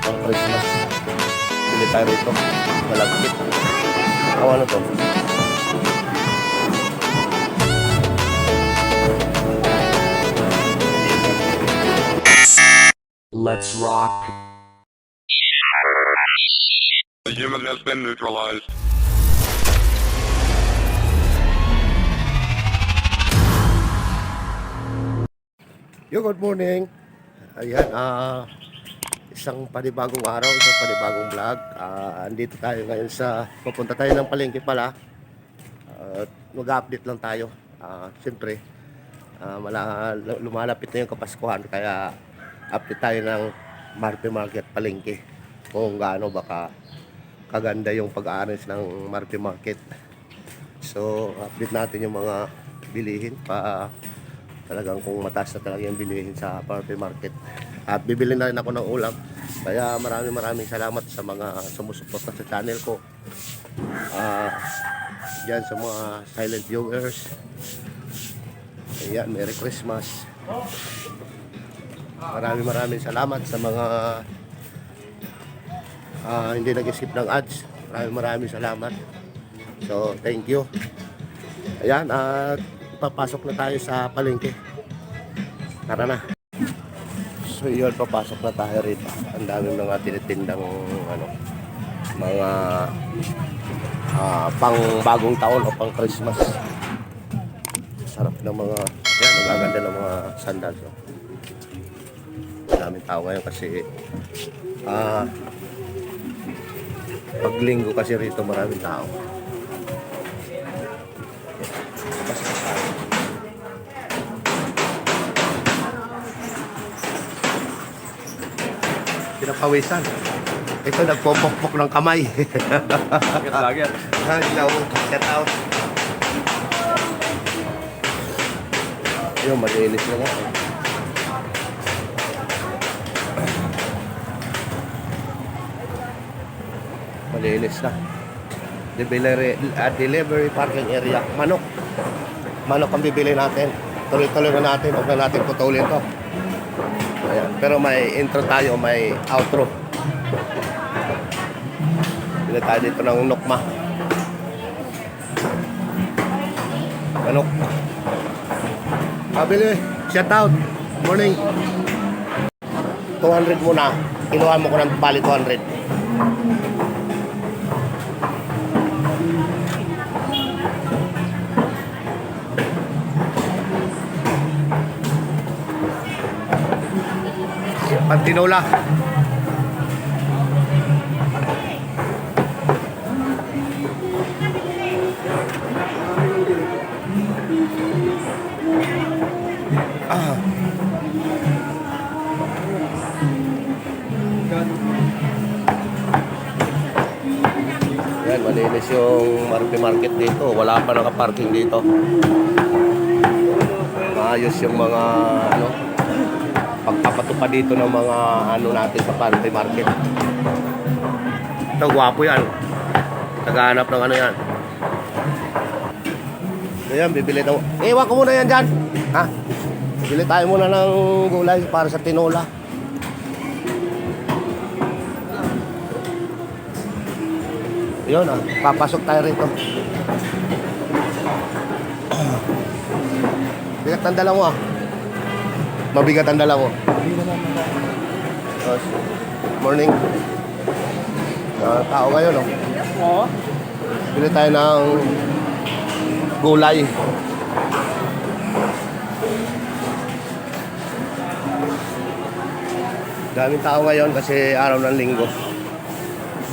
Christmas. Bili tayo rito. Ano to? Let's rock. The human has been neutralized. Yo, good morning. Ayan, ah isang panibagong araw, isang panibagong vlog. Ah, andito tayo ngayon sa pupunta tayo ng palengke pala. At mag-update lang tayo. Ah, siyempre, mala, lumalapit na yung Kapaskuhan kaya update tayo ng Marte Market palengke. Kung gaano baka kaganda yung pag-aaral ng Marte Market. So, update natin yung mga bilihin pa talagang kung mataas na talaga yung bilihin sa Party Market. At bibili na rin ako ng ulam. Kaya maraming maraming salamat sa mga sumusuporta sa channel ko. Ah, yan sa mga silent viewers. Ayan, Merry Christmas. Maraming maraming salamat sa mga ah, hindi nag-isip ng ads. Maraming maraming salamat. So, thank you. Ayan, at papasok na tayo sa palengke. Tara na. So yun, papasok na tayo rito. Ang dami mga tinitindang ano, mga ah, pang bagong taon o pang Christmas. Sarap ng mga, yan, ang gaganda ng mga sandals. No? Daming tao ngayon kasi ah, pag linggo kasi rito maraming tao. Pinapawisan. Ito nagpopokpok ng kamay. Get lager. Hello, set out. Yun, malinis na nga. Malinis na. Delivery, uh, delivery parking area. Manok. Manok ang bibili natin. Tuloy-tuloy na natin. Huwag na natin putulin to. Pero may intro tayo, may outro. Bili tayo dito ng nukma. Manok. Pabili. Shout out. Morning. 200 muna. Kinuha mo ko ng bali 200. Pantinola. Ah. Yan, malinis yung Market dito. Wala pa nakaparking dito. Maayos yung mga ano, pagpapatupad dito ng mga ano natin sa Marte Market. Ito, gwapo yan. Naghahanap ng ano yan. Ayan, bibili daw. Iwan ko muna yan dyan. Ha? Bibili tayo muna ng gulay para sa tinola. Yun ah, papasok tayo rito. Bigat ang dala mo ah. Mabigat ang dala mo. Yes. Morning. Uh, tao ngayon, no? Oo. Bili tayo ng gulay. Daming tao ngayon kasi araw ng linggo.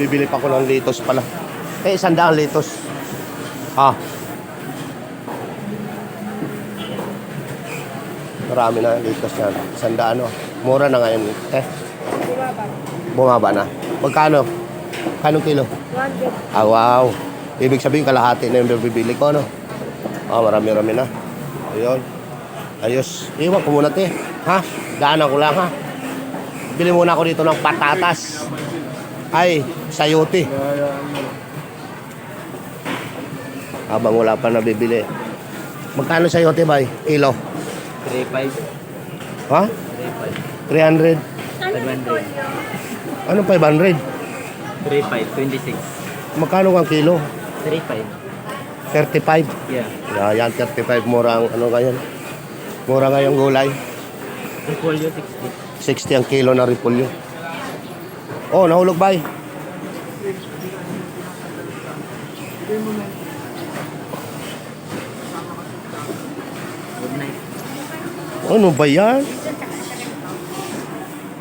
Bibili pa ko ng litos pala. Eh, sandaan litos. Ah. Marami na litos yan. Sandaan, no? Mura na ngayon. Eh, bumaba na. Magkano? Kanong kilo? 100. Ah, wow. Ibig sabihin, kalahati na yung bibili ko, no? Ah, marami-rami na. Ayun. Ayos. Iwan ko muna, te. Ha? Daanan ko lang, ha? Bili muna ako dito ng patatas. Ay, sayote. Habang wala pa nabibili. Magkano sayote, bay? Kilo? 3-5. Ha? 3-5. 300. 500. Anong 500? 35, 26. Magkano ang kilo? 35. 35. Yeah. Yeah, yan, 35. Mura ang ano ngayon. Mura ngayong gulay. Repolyo 60. 60 ang kilo na repolyo. Oh, nahulog ba? Good Ano ba yan?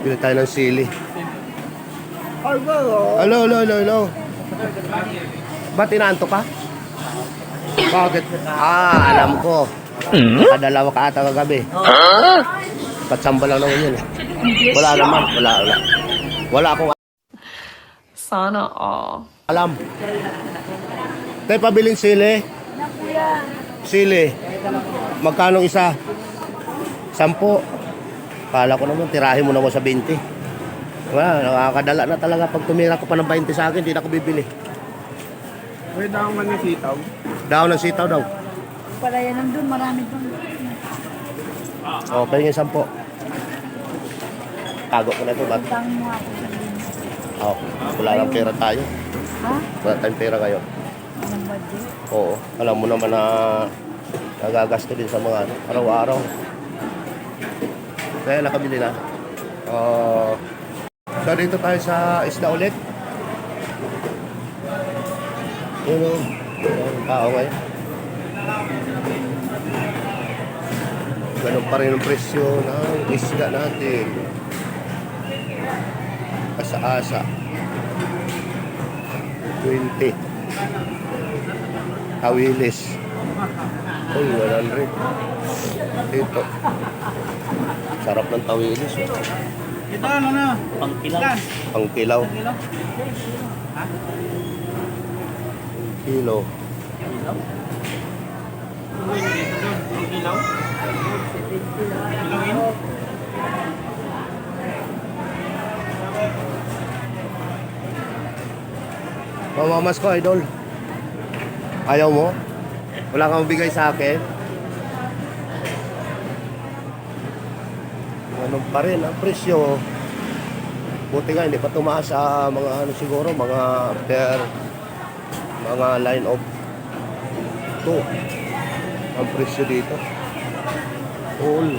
Bili tayo ng sili. Hello, hello, hello, hello. Ba't inaanto ka? Bakit? Ah, alam ko. Nakadalawa ka ata kagabi. Patsamba lang naman yun. eh. Wala naman. Wala, wala. Wala akong Sana all. alam. Tayo pabiling sili. Sili. Magkano isa? Sampo. Kala ko naman, tirahin mo naman sa 20. Wala, nakakadala na talaga. Pag tumira ka pa ng 20 sa akin, hindi na ako bibili. Pwede ako man yung sitaw. Daw ng sitaw daw. Pala yan nandun, marami doon. O, pahingin sampo. Tago ko na ito, ba't? Utang mo ako sa din. Oh, wala lang pera tayo. Ha? Wala tayong pera ngayon. Anong budget? Oo, alam mo naman na nagagasto din sa mga ano, araw-araw. Kaya nakabili na. Uh, so dito tayo sa isda ulit. Yun o, yung tao ngayon. Ganun pa rin ang presyo ng isda natin. Asa-asa. 20. Tawilis. Uy, 100. Dito. Sarap ng tawilis. Oh. Ito ano na? Pang kilang. Ang kilaw. Kilo. Mamamas ko, idol. Ayaw mo? Wala kang bigay sa akin? Ganun pa rin ang presyo. Buti nga, hindi pa tumaas sa mga ano siguro, mga after mga line of 2. Ang presyo dito. All.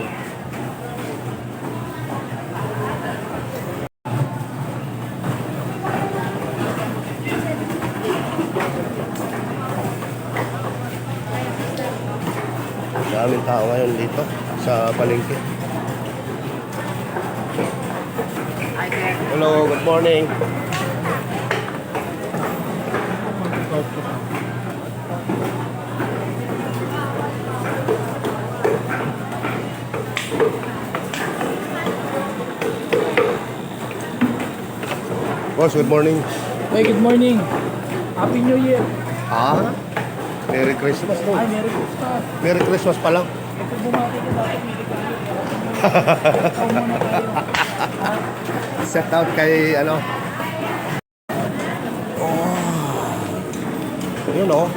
Daming tao ngayon dito sa palengke. Hello, good morning. Boss, good morning. Hey, good morning. Happy New Year. Ah, Merry Christmas no. Ay, Merry Christmas. Merry Christmas pa lang. Ito bumati ko dapat hindi ka Ikaw muna tayo. Set out kay ano. Oh. Yun oh.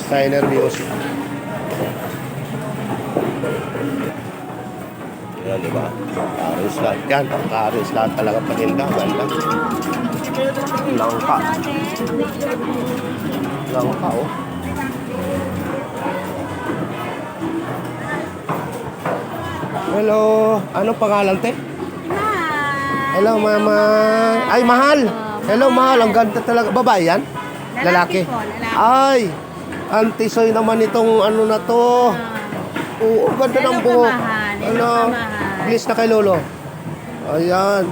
Steiner Music. Yan, di ba? Karis lahat yan. Karis lahat talaga patinda. Ganda. Langka. Langka, oh. Hello. Anong pangalan, te? Hello, mama. Ay, mahal. Hello, mahal. Ang ganda talaga. Babae yan? Lalaki po, lalaki. Ay, antisoy naman itong ano na to. Oo, ang ganda Hello, ng buhok. kamahal. Hello, kamahal. Please na kay Lolo. Ayan.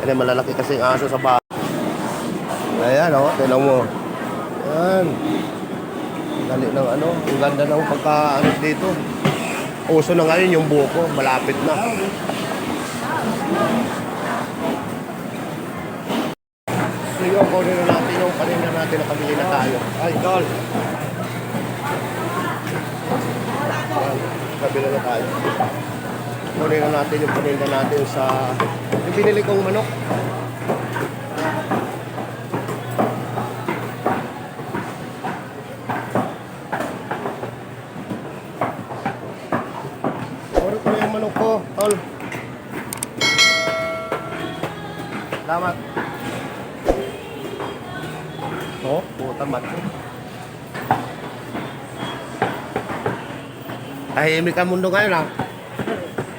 Ano, malalaki kasi ang aso sa bahay. Ayan, oh. Tinan mo. Ayan. Dali ng ano. Ang ganda ng pagka ano dito. Uso na ngayon yung buko. Malapit na. Sige, kunin na natin yung kanina natin nakabili na tayo. Ay. Ayan, Kabila na tayo. Kunin na natin yung paninda natin sa... Yung binili kong manok. Kunin ko yung manok ko, Tol. Salamat. Oh, puta mat. Tahimik ang mundo ngayon ah.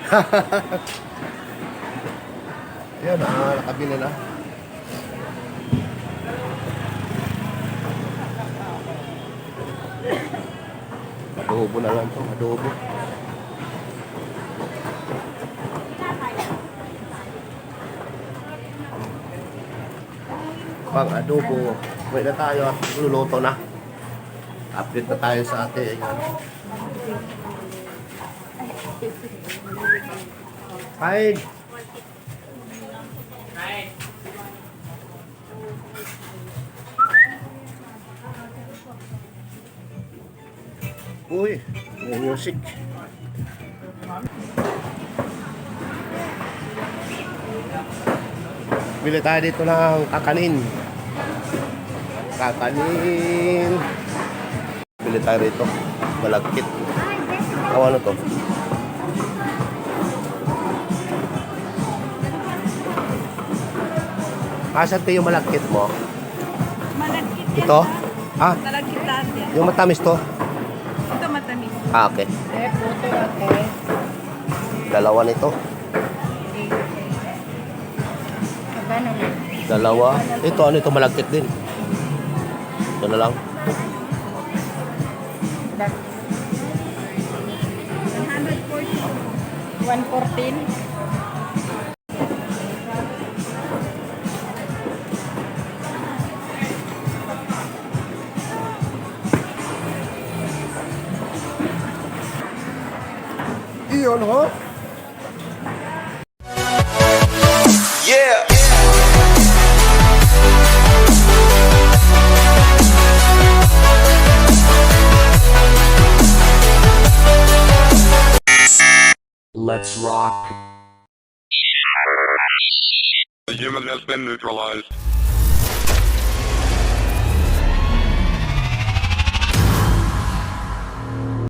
Yan ah, nakabili na. Adobo na lang to, adobo. Pang adobo, may na tayo at luluto na. Update na tayo sa ating Kain. Uy, may music. Bili tayo dito ng kakanin. Kakanin. Bili tayo rito. Malagkit. Oh, ano to? Asan to yung malagkit mo? Malagkit yan. Ito? Ah, Malagkit lahat yan. yung matamis to? Ito matamis. Ah, okay. Eh, puto ate. Dalawa nito. Dalawa. Ito, ano ito? Malagkit din. Ito na lang. 114. Iyon, ho? Been neutralized.